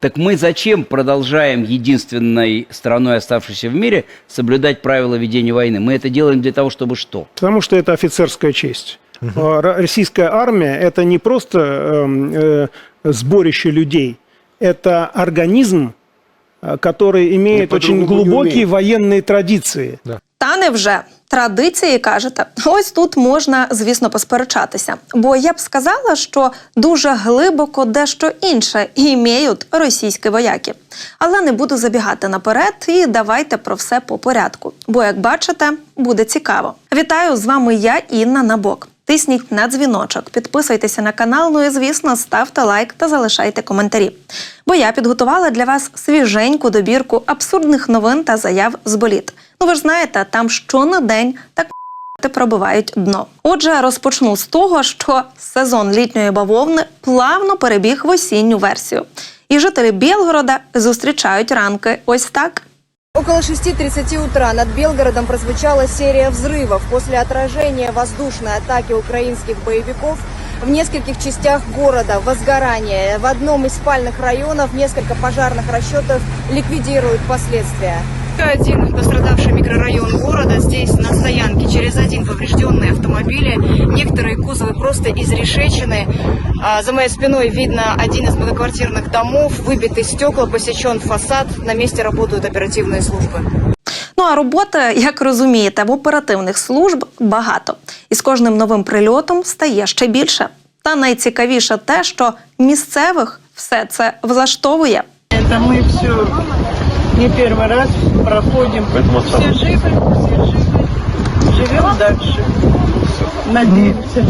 Так мы зачем продолжаем единственной страной, оставшейся в мире, соблюдать правила ведения войны? Мы это делаем для того, чтобы что? Потому что это офицерская честь. Ро- Российская армия – это не просто эм, э, сборище людей, это организм, э, который имеет очень глубокие военные традиции. Та невже традиції кажете? Ось тут можна, звісно, посперечатися. Бо я б сказала, що дуже глибоко дещо інше імеють російські вояки. Але не буду забігати наперед і давайте про все по порядку. Бо, як бачите, буде цікаво. Вітаю з вами я, Інна Набок. Тисніть на дзвіночок, підписуйтеся на канал. Ну і звісно, ставте лайк та залишайте коментарі. Бо я підготувала для вас свіженьку добірку абсурдних новин та заяв з боліт. Ну ви ж знаєте, там що на день так м***ти пробивають дно. Отже, розпочну з того, що сезон літньої бавовни плавно перебіг в осінню версію. І жителі Білгорода зустрічають ранки ось так. Около 6.30 утра над Белгородом прозвучала серия взрывов после отражения воздушной атаки украинских боевиков в нескольких частях города, возгорание. В одном из спальных районов несколько пожарных расчетов ликвидируют последствия. Один пострадавший микрорайон города. Здесь на стоянке через один поврежденные автомобили. Некоторые кузовы просто изрешечены. А, За моей спиной видно один из многоквартирных домов. Выбиты стекла, посечен фасад. На месте работают оперативные службы. Ну а роботи, як розумієте, в оперативних служб багато. І з кожним новим прильотом стає ще більше. Та найцікавіше те, що місцевих все це влаштовує. Это мы все не первый раз проходим. Все живы, все живы. Живем дальше. Надеемся.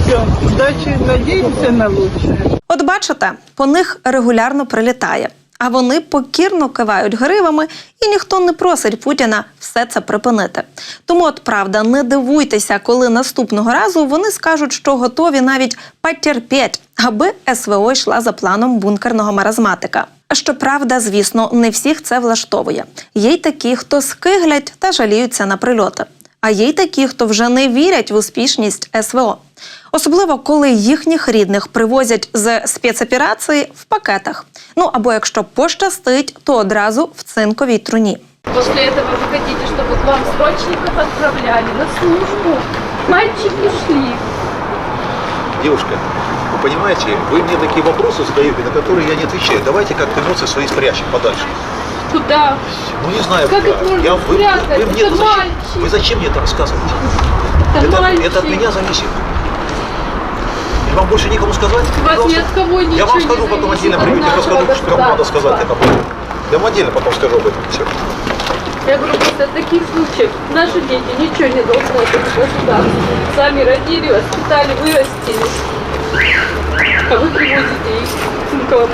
Все, удачи, надеемся на лучшее. От бачите, по них регулярно прилітає, а вони покірно кивають гривами, і ніхто не просить Путіна все це припинити. Тому, от правда, не дивуйтеся, коли наступного разу вони скажуть, що готові навіть потерпіть, аби СВО йшла за планом бункерного маразматика. Щоправда, звісно, не всіх це влаштовує. Є й такі, хто скиглять та жаліються на прильоти. А є й такі, хто вже не вірять в успішність СВО. Особливо, коли їхніх рідних привозять з спецоперації в пакетах. Ну або якщо пощастить, то одразу в цинковій труні. После этого вы хотите, чтобы к вам срочников отправляли на службу. Мальчики шли. Девушка, вы понимаете, вы мне такие вопросы задаете, на которые я не отвечаю. Давайте как-то эмоции свои спрячем подальше. Куда? Ну не знаю, Как куда. их можно я, вы, спрятать? вы мне Это зачем, мальчик. вы зачем мне это рассказываете? Это, это, мальчик. это от меня зависит. И вам больше некому сказать? Вас Пожалуйста. ни от кого Я ничего вам не скажу потом отдельно, от нашего расскажу, что кому надо сказать это. Я вам отдельно потом скажу об этом. Все. Я говорю, после таких случаев наши дети ничего не должны от государства. Сами родили, воспитали, вырастили. А вы привозите их в цинковом.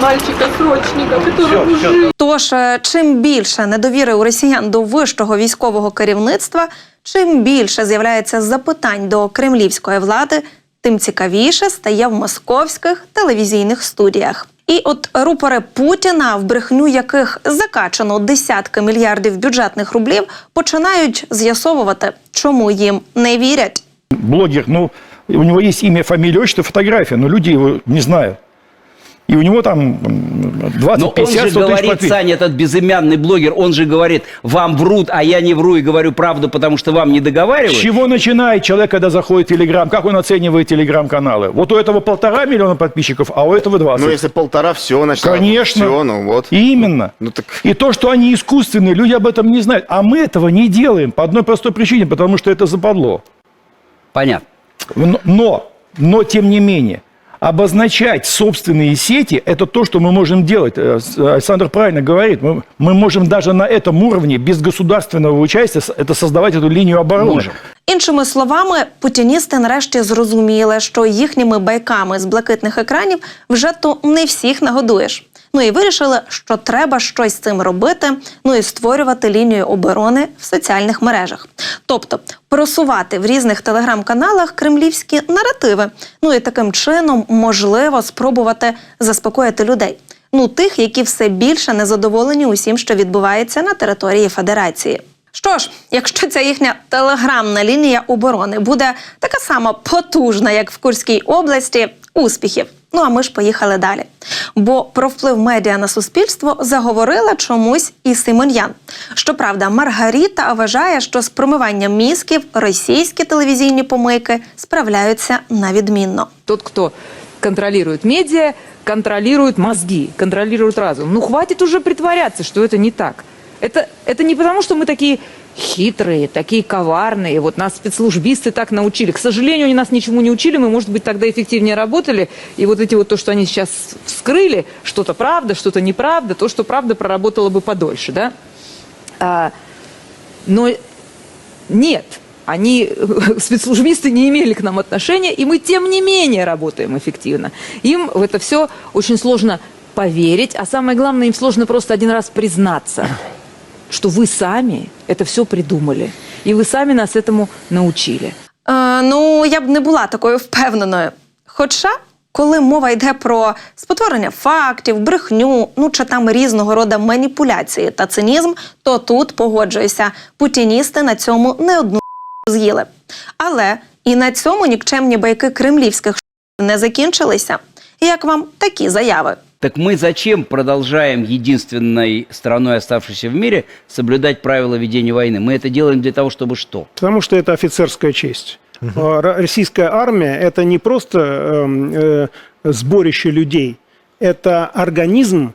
Мальчика-срочника, который уже Тож, е, чим більше недовіри у росіян до вищого військового керівництва, чим більше з'являється запитань до кремлівської влади, тим цікавіше стає в московських телевізійних студіях. І от рупори Путіна, в брехню яких закачано десятки мільярдів бюджетних рублів, починають з'ясовувати, чому їм не вірять. Блогер, ну, у него есть имя, фамилия, отчество, фотография, но люди его не знают. И у него там м, 20, Но он 50, же 100 тысяч говорит, подписчиков. Саня, этот безымянный блогер, он же говорит, вам врут, а я не вру и говорю правду, потому что вам не С договаривают. чего начинает человек, когда заходит в Телеграм? Как он оценивает Телеграм-каналы? Вот у этого полтора миллиона подписчиков, а у этого 20. Ну, если полтора, все, значит, Конечно. Все, ну вот. Именно. Ну так И то, что они искусственные, люди об этом не знают. А мы этого не делаем по одной простой причине, потому что это западло. Понятно. Но, но, но, тем не менее, обозначать собственные сети – это то, что мы можем делать. Э, с- Александр правильно говорит. Мы, мы можем даже на этом уровне, без государственного участия, с- это создавать эту линию обороны. Можем. Іншими словами, путіністи нарешті зрозуміли, що їхніми байками з блакитних екранів вже то не всіх нагодуєш. Ну і вирішили, що треба щось з цим робити, ну і створювати лінію оборони в соціальних мережах. Тобто просувати в різних телеграм-каналах кремлівські наративи. Ну і таким чином можливо спробувати заспокоїти людей. Ну, тих, які все більше незадоволені усім, що відбувається на території Федерації. Що ж, якщо ця їхня телеграмна лінія оборони буде така сама потужна, як в Курській області, успіхів. Ну а ми ж поїхали далі. Бо про вплив медіа на суспільство заговорила чомусь і Симоньян. Щоправда, Маргаріта вважає, що з промиванням мізків російські телевізійні помийки справляються на відмінно. Тот, кто контролирует медиа, контролирует мозги, контролирует разум. Ну, хватит уже притворяться, что это не так. Это, это не потому, что мы такие Хитрые, такие коварные. Вот нас спецслужбисты так научили. К сожалению, они нас ничему не учили. Мы, может быть, тогда эффективнее работали. И вот эти вот то, что они сейчас вскрыли, что-то правда, что-то неправда, то, что правда проработало бы подольше, да? А, но нет, они, спецслужбисты, не имели к нам отношения, и мы, тем не менее, работаем эффективно. Им в это все очень сложно поверить, а самое главное, им сложно просто один раз признаться, что вы сами это все придумали, и вы сами нас этому научили. Е, ну, я б не була такою впевненою. Хоча, коли мова йде про спотворення фактів, брехню, ну чи там різного роду маніпуляції та цинізм, то тут погоджуюся, путіністи на цьому не одну з'їли. Але і на цьому нікчемні байки кремлівських не закінчилися. Як вам такі заяви? Так мы зачем продолжаем единственной страной, оставшейся в мире, соблюдать правила ведения войны? Мы это делаем для того, чтобы что? Потому что это офицерская честь. Ро- Российская армия – это не просто эм, э, сборище людей, это организм,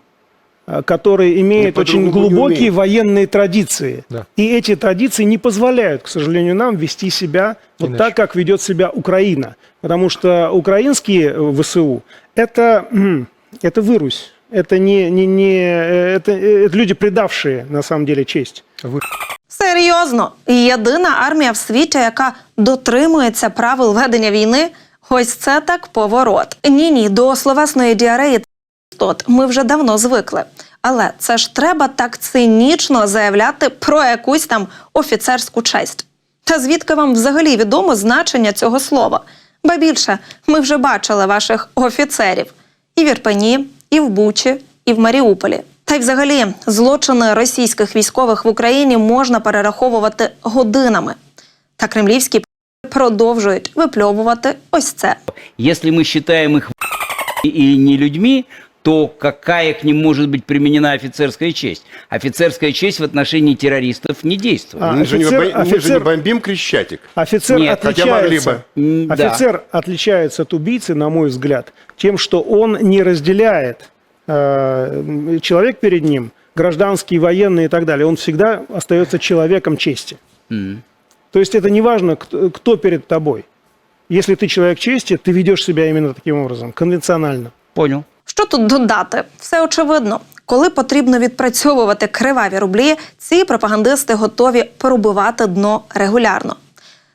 э, который имеет очень глубокие военные традиции. Да. И эти традиции не позволяют, к сожалению, нам вести себя вот Иначе. так, как ведет себя Украина. Потому что украинские э, ВСУ – это, это вырусь. Это, не, не, не, э, это, э, это люди, предавшие, на самом деле, честь. Серйозно, єдина армія в світі, яка дотримується правил ведення війни, ось це так поворот. Ні, ні, до словесної діареї та істот ми вже давно звикли. Але це ж треба так цинічно заявляти про якусь там офіцерську честь. Та звідки вам взагалі відомо значення цього слова? Ба більше, ми вже бачили ваших офіцерів і в Ірпені, і в Бучі, і в Маріуполі. Та й взагалі злочини російських військових в Україні можна перераховувати годинами. Та кремлівські продовжують випльовувати ось це. Якщо ми вважаємо їх і не людьми, то какая к ним может быть применена офицерская честь? Офицерская честь в отношении террористов не действует. А, мы, же не, офицер- бо- мы же не офицер- бомбим Крещатик. Офицер Нет, хотя могли отличается. М, да. Офицер отличается от убийцы, на мой взгляд, тем, что он не разделяет э, человек перед ним, гражданский, военный и так далее. Он всегда остается человеком чести. М. То есть это не важно, кто, кто перед тобой. Если ты человек чести, ты ведешь себя именно таким образом, конвенционально. Понял. Що тут додати? Все очевидно. Коли потрібно відпрацьовувати криваві рублі, ці пропагандисти готові пробивати дно регулярно.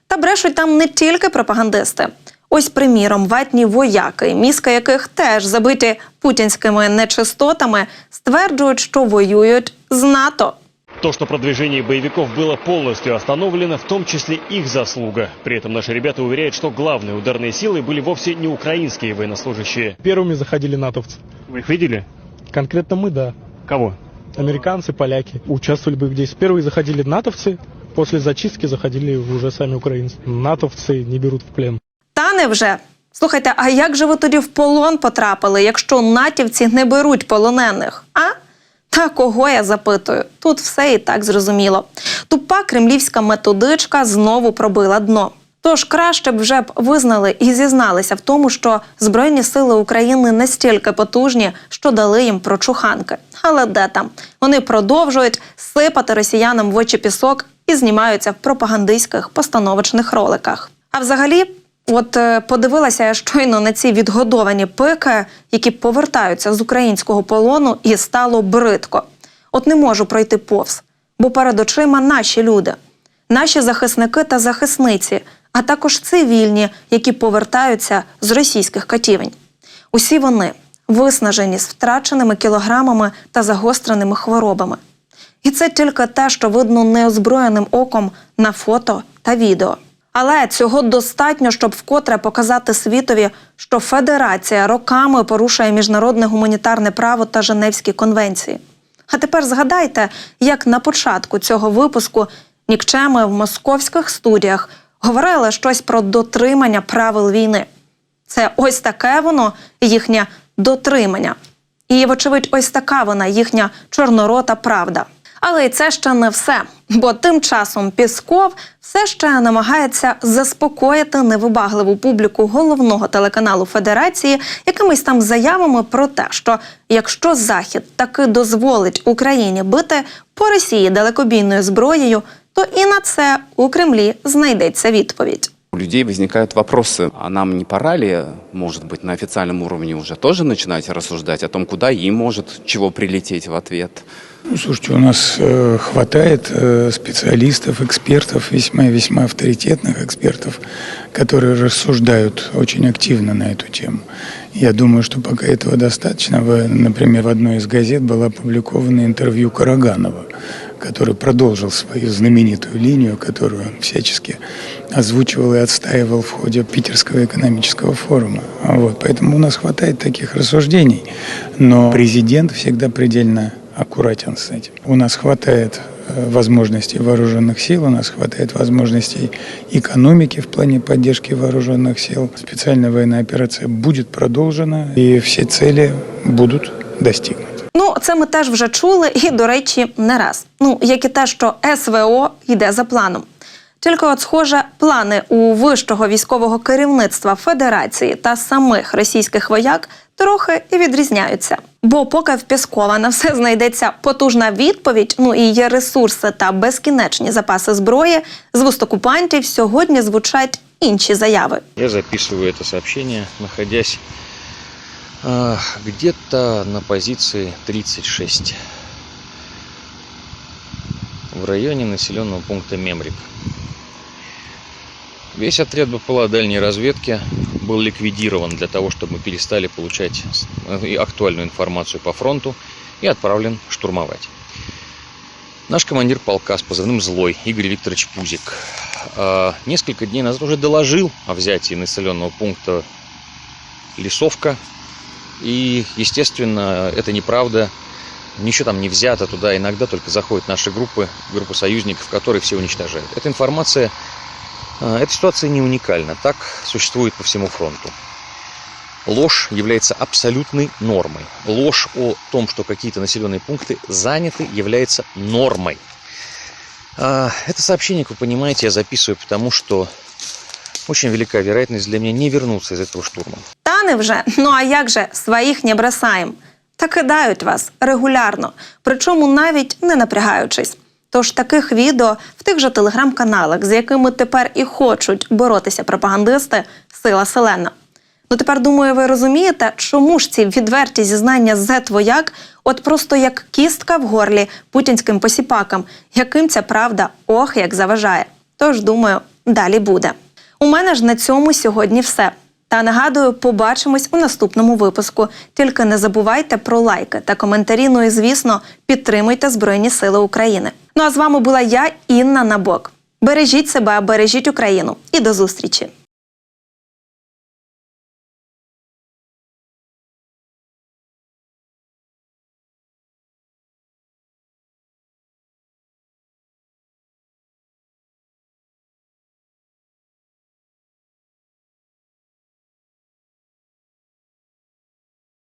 Та брешуть там не тільки пропагандисти. Ось, приміром, ватні вояки, мізка яких теж забиті путінськими нечистотами, стверджують, що воюють з НАТО. То, что продвижение боевиков было полностью остановлено, в том числе их заслуга. При этом наши ребята уверяют, что главные ударные силы были вовсе не украинские военнослужащие. Первыми заходили натовцы. Вы их видели? Конкретно мы, да. Кого? Американцы, поляки участвовали в боевых действиях. Первые заходили натовцы, после зачистки заходили уже сами украинцы. Натовцы не берут в плен. Та невже? Слухайте, а як же ви тоді в полон потрапили, якщо натівці не беруть полонених? А? Та кого я запитую? Тут все і так зрозуміло. Тупа кремлівська методичка знову пробила дно. Тож краще б вже б визнали і зізналися в тому, що Збройні сили України настільки потужні, що дали їм прочуханки. Але де там? Вони продовжують сипати росіянам в очі пісок і знімаються в пропагандистських постановочних роликах. А взагалі, от е, подивилася я щойно на ці відгодовані пики, які повертаються з українського полону, і стало бридко. От не можу пройти повз, бо перед очима наші люди, наші захисники та захисниці, а також цивільні, які повертаються з російських катівень. Усі вони виснажені з втраченими кілограмами та загостреними хворобами. І це тільки те, що видно неозброєним оком на фото та відео. Але цього достатньо, щоб вкотре показати світові, що Федерація роками порушує міжнародне гуманітарне право та Женевські конвенції. А тепер згадайте, як на початку цього випуску нікчеми в московських студіях говорили щось про дотримання правил війни. Це ось таке воно їхнє дотримання. І, вочевидь, ось така вона їхня чорнорота правда. Але й це ще не все. Бо тим часом Пісков все ще намагається заспокоїти невибагливу публіку головного телеканалу Федерації якимись там заявами про те, що якщо Захід таки дозволить Україні бити по Росії далекобійною зброєю, то і на це у Кремлі знайдеться відповідь. У людей возникают вопросы, а нам не пора ли, может быть, на официальном уровне уже тоже начинать рассуждать о том, куда им может чего прилететь в ответ? Ну, слушайте, у нас э, хватает э, специалистов, экспертов, весьма и весьма авторитетных экспертов, которые рассуждают очень активно на эту тему. Я думаю, что пока этого достаточно. В, например, в одной из газет было опубликовано интервью Караганова, который продолжил свою знаменитую линию, которую он всячески озвучивал и отстаивал в ходе Питерского экономического форума. Вот, поэтому у нас хватает таких рассуждений, но президент всегда предельно аккуратен с этим. У нас хватает э, возможностей вооруженных сил, у нас хватает возможностей экономики в плане поддержки вооруженных сил. Специальная военная операция будет продолжена, и все цели будут достигнуты. Ну, це ми теж вже чули, і, до речі, не раз. Ну, як і те, що СВО йде за планом. Тільки, от, схоже, плани у вищого військового керівництва Федерації та самих російських вояк трохи і відрізняються. Бо поки в Піскова на все знайдеться потужна відповідь, ну і є ресурси та безкінечні запаси зброї, з вуст окупантів сьогодні звучать інші заяви. Я записываю это сообщение, находясь а, где-то на позиции 36 в районе населенного пункта Мемрик. Весь отряд БПЛА дальней разведки был ликвидирован для того, чтобы мы перестали получать э, актуальную информацию по фронту и отправлен штурмовать. Наш командир полка с позывным «Злой» Игорь Викторович Пузик а, несколько дней назад уже доложил о взятии населенного пункта Лесовка. И, естественно, это неправда. Ничего там не взято туда. Иногда только заходят наши группы, группы союзников, которые все уничтожают. Эта информация, а, эта ситуация не уникальна. Так существует по всему фронту. Ложь является абсолютной нормой. Ложь о том, что какие-то населенные пункты заняты, является нормой. А, Это сообщение, как вы понимаете, я записываю, потому что очень велика вероятность для меня не вернуться из этого штурма. Та не вже. Ну а як же своїх не бросаєм? Та кидають вас регулярно, причому навіть не напрягаючись. Тож таких відео в тих же телеграм-каналах, з якими тепер і хочуть боротися пропагандисти, сила селена. Ну тепер думаю, ви розумієте, чому ж ці відверті зізнання з вояк от просто як кістка в горлі путінським посіпакам, яким ця правда ох як заважає. Тож думаю, далі буде. У мене ж на цьому сьогодні все. Та нагадую, побачимось у наступному випуску. Тільки не забувайте про лайки та коментарі. Ну і звісно, підтримуйте Збройні Сили України. Ну а з вами була я, Інна Набок. Бережіть себе, бережіть Україну і до зустрічі!